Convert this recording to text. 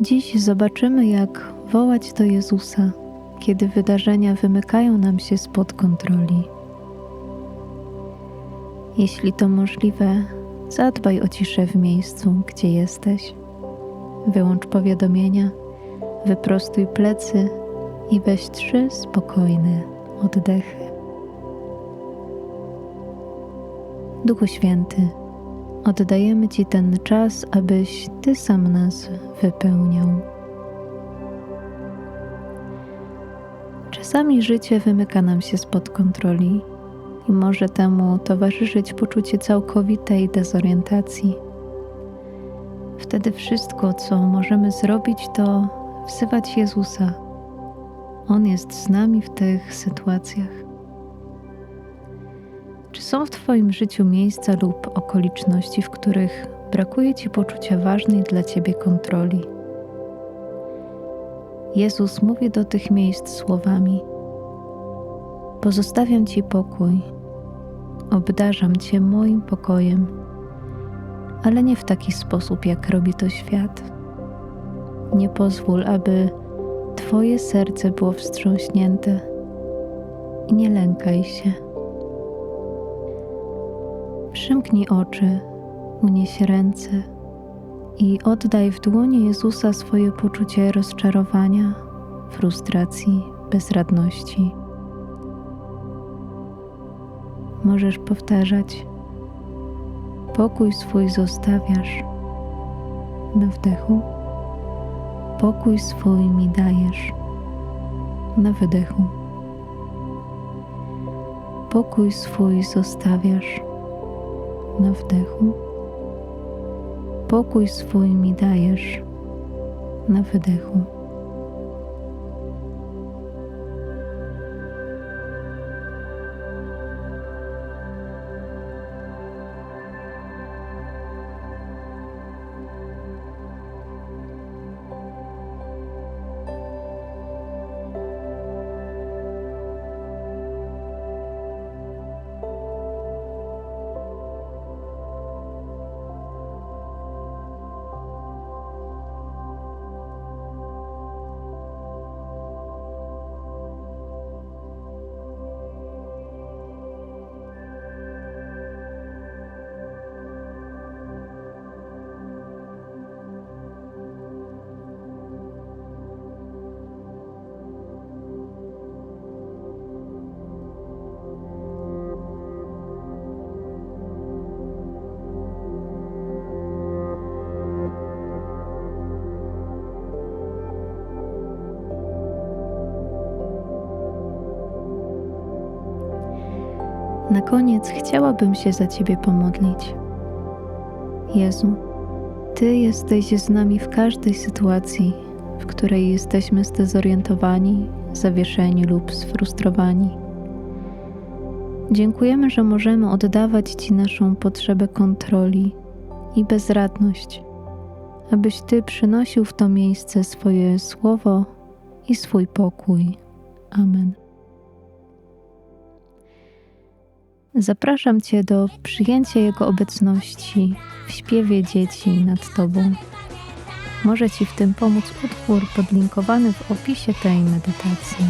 Dziś zobaczymy, jak wołać do Jezusa, kiedy wydarzenia wymykają nam się spod kontroli. Jeśli to możliwe, zadbaj o ciszę w miejscu, gdzie jesteś. Wyłącz powiadomienia, wyprostuj plecy i weź trzy spokojne oddechy. Duchu Święty, oddajemy Ci ten czas, abyś Ty sam nas wypełniał. Czasami życie wymyka nam się spod kontroli i może temu towarzyszyć poczucie całkowitej dezorientacji. Wtedy wszystko, co możemy zrobić, to wzywać Jezusa. On jest z nami w tych sytuacjach. Czy są w Twoim życiu miejsca lub okoliczności, w których brakuje Ci poczucia ważnej dla Ciebie kontroli? Jezus mówi do tych miejsc słowami: Pozostawiam Ci pokój, obdarzam Cię moim pokojem, ale nie w taki sposób, jak robi to świat. Nie pozwól, aby Twoje serce było wstrząśnięte i nie lękaj się. Przymknij oczy, unieś ręce i oddaj w dłonie Jezusa swoje poczucie rozczarowania, frustracji, bezradności. Możesz powtarzać: Pokój swój zostawiasz na wdechu, pokój swój mi dajesz na wydechu. Pokój swój zostawiasz na wdechu. Pokój swój mi dajesz na wydechu. Na koniec chciałabym się za Ciebie pomodlić. Jezu, Ty jesteś z nami w każdej sytuacji, w której jesteśmy zdezorientowani, zawieszeni lub sfrustrowani. Dziękujemy, że możemy oddawać Ci naszą potrzebę kontroli i bezradność, abyś Ty przynosił w to miejsce swoje słowo i swój pokój. Amen. Zapraszam Cię do przyjęcia Jego obecności w śpiewie dzieci nad Tobą. Może Ci w tym pomóc utwór podlinkowany w opisie tej medytacji.